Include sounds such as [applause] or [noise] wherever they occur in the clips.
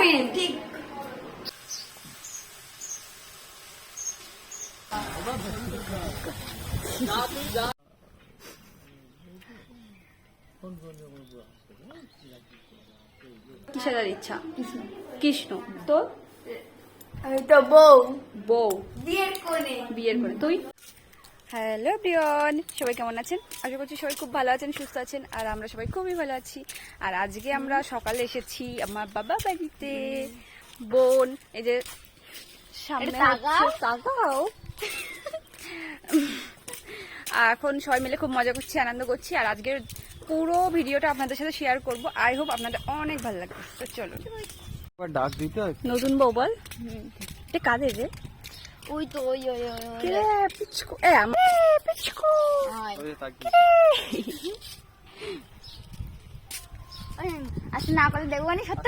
Queen ঠিক কিসের ইচ্ছা? কৃষ্ণ। তো তো বউ। বউ। বিয়ের কোণে বিয়ের করে তুই? হ্যালো প্রিয়ন সবাই কেমন আছেন? আশা করছি সবাই খুব ভালো আছেন সুস্থ আছেন আর আমরা সবাই খুবই ভালো আছি। আর আজকে আমরা সকালে এসেছি আমার বাবা বাড়িতে। বোন এই যে সামনে তাকাও। [laughs] এখন সবাই মিলে খুব মজা করছি আনন্দ করছি আর আজকের পুরো ভিডিওটা আপনাদের সাথে শেয়ার করব। আই হোপ আপনাদের অনেক ভালো লাগবে। তো চলো আবার ডাক দিতে নতুন বউ বল। এটা কাদের রে? ওই তো ওই ওই ওই ওই। কে রে? পিচকু? এ আম- পিচকু! ওই থাকি আচ্ছা না করে দেখব সত্য।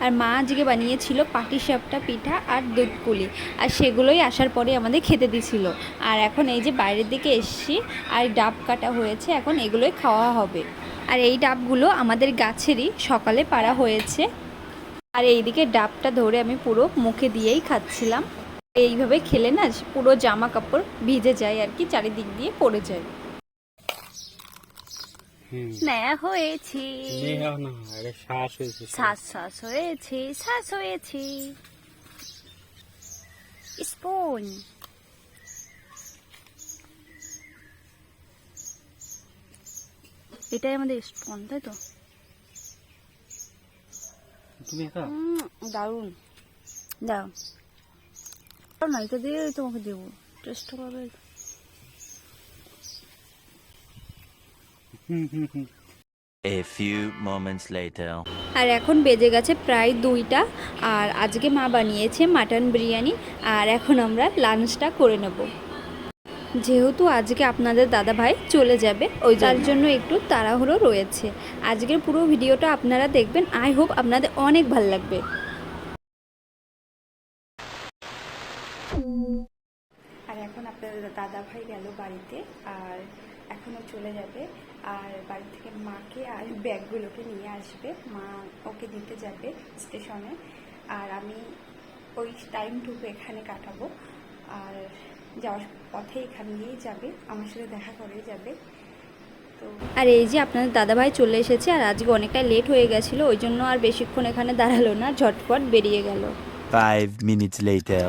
আর মা আজকে বানিয়েছিল পাটিসাপটা পিঠা আর দুধ পুলি আর সেগুলোই আসার পরে আমাদের খেতে দিছিল। আর এখন এই যে বাইরের দিকে এসছি আর ডাব কাটা হয়েছে এখন এগুলোই খাওয়া হবে। আর এই ডাবগুলো আমাদের গাছেরই সকালে পাড়া হয়েছে। আর এইদিকে ডাবটা ধরে আমি পুরো মুখে দিয়েই খাচ্ছিলাম। এইভাবে খেলে না পুরো জামা কাপড় ভিজে যায় আর কি চারিদিক দিয়ে পড়ে যায়। স্নেহ হয়েছে। শ্বাস শ্বাস হয়েছে স্পুন। এটাই আমাদের স্পুন তাই তো? উম, দারুণ। দাও না এটা দিয়ে তোমাকে দেবো। Test A few moments later. আর এখন বেজে গেছে প্রায় দুইটা। আর আজকে মা বানিয়েছে মাটন বিরিয়ানি। আর এখন আমরা লাঞ্চটা করে নেব। যেহেতু আজকে আপনাদের দাদা ভাই চলে যাবে ওই যার জন্য একটু তাড়াহুড়ো রয়েছে। আজকের পুরো ভিডিওটা আপনারা দেখবেন। আই হোপ আপনাদের অনেক ভালো লাগবে। এখন আপনার দাদা ভাই গেল বাড়িতে আর এখনও চলে যাবে আর বাড়ি থেকে মাকে আর ব্যাগগুলোকে নিয়ে আসবে। মা ওকে দিতে যাবে স্টেশনে। আর আমি ওই টাইমটুকু এখানে কাটাবো। আর যাওয়ার পথে এখান দিয়েই যাবে আমার সাথে দেখা করে যাবে। তো আর এই যে আপনাদের দাদাভাই চলে এসেছে আর আজকে অনেকটা লেট হয়ে গেছিল ওই জন্য আর বেশিক্ষণ এখানে দাঁড়াল না ঝটপট বেরিয়ে গেল। Five minutes later.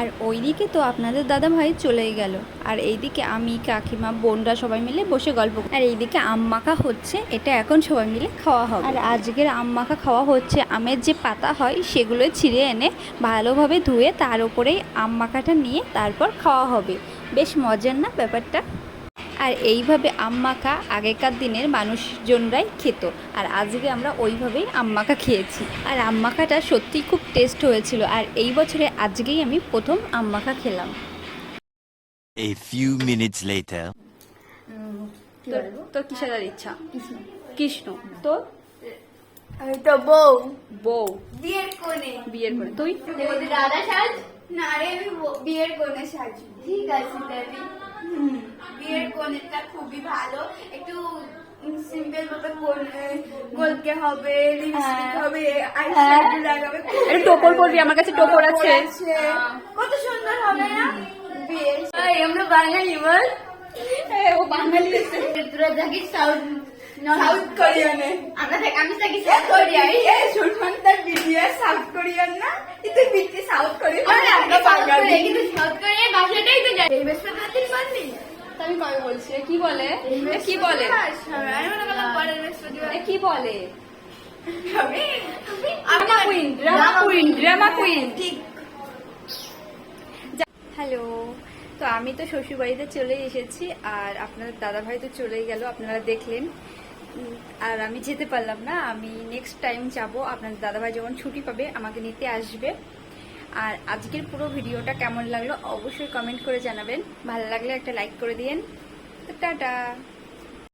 আর ওইদিকে তো আপনাদের দাদা ভাই চলেই গেল। আর এইদিকে আমি, কাকিমা, বোনরা সবাই মিলে বসে গল্প আর এইদিকে মাখা হচ্ছে, এটা এখন সবাই মিলে খাওয়া হবে। আর আজকের মাখা খাওয়া হচ্ছে, আমের যে পাতা হয় সেগুলো ছিঁড়ে এনে ভালোভাবে ধুয়ে তার উপরেই মাখাটা নিয়ে তারপর খাওয়া হবে। বেশ মজার না ব্যাপারটা? আর এইভাবে আম মাখা আগেকার দিনের মানুষজনরাই খেত। আর আজকে আমরা ওইভাবেই আম মাখা খেয়েছি। আর আম মাখাটা সত্যিই খুব টেস্ট হয়েছিল। আর এই বছরে আজকেই আমি প্রথম আম মাখা খেলাম। A few minutes later. তোর তোর কিসের ইচ্ছা? কৃষ্ণ। তো আমি তো বউ। বউ। বিয়ের কোণে। বিয়ের করে তুই? দাদা সাজ? না রে আমি বিয়ের কোণে সাজি ঠিক আছে দেবী বিয়ের খুবই ভালো। একটু সিম্পল মতো গোলকে হবে লিপস্টিক হ্যাঁ। হবে আইশ্যাডো লাগাবে টোপর পরবি আমার কাছে টোপর আছে। কত সুন্দর হবে না? বিয়ে। আমরা বাঙালি বল। ও বাঙালি। তোরা থাকিস সাউথ সাউথ কোরিয়ানে। আমরা থাকি আমি থাকি সাউথ কোরিয়া এই সুলমান তার ভিডিও সাউথ কোরিয়ান না? এটা বিটি সাউথ কোরিয়ান আমরা বাঙালি কিন্তু সাউথ এই আমি কবে বলছি? কি বলে? কি বলে? কি বলে? হ্যালো। তো আমি তো শ্বশুর বাড়িতে চলে এসেছি আর আপনার দাদা ভাই তো চলেই গেল আপনারা দেখলেন। আর আমি যেতে পারলাম না। আমি নেক্সট টাইম যাব। আপনার দাদা ভাই যখন ছুটি পাবে আমাকে নিতে আসবে। আর আজকের পুরো ভিডিওটা কেমন লাগল অবশ্যই কমেন্ট করে জানাবেন। ভালো লাগলে একটা লাইক করে দিয়েন। টাটা।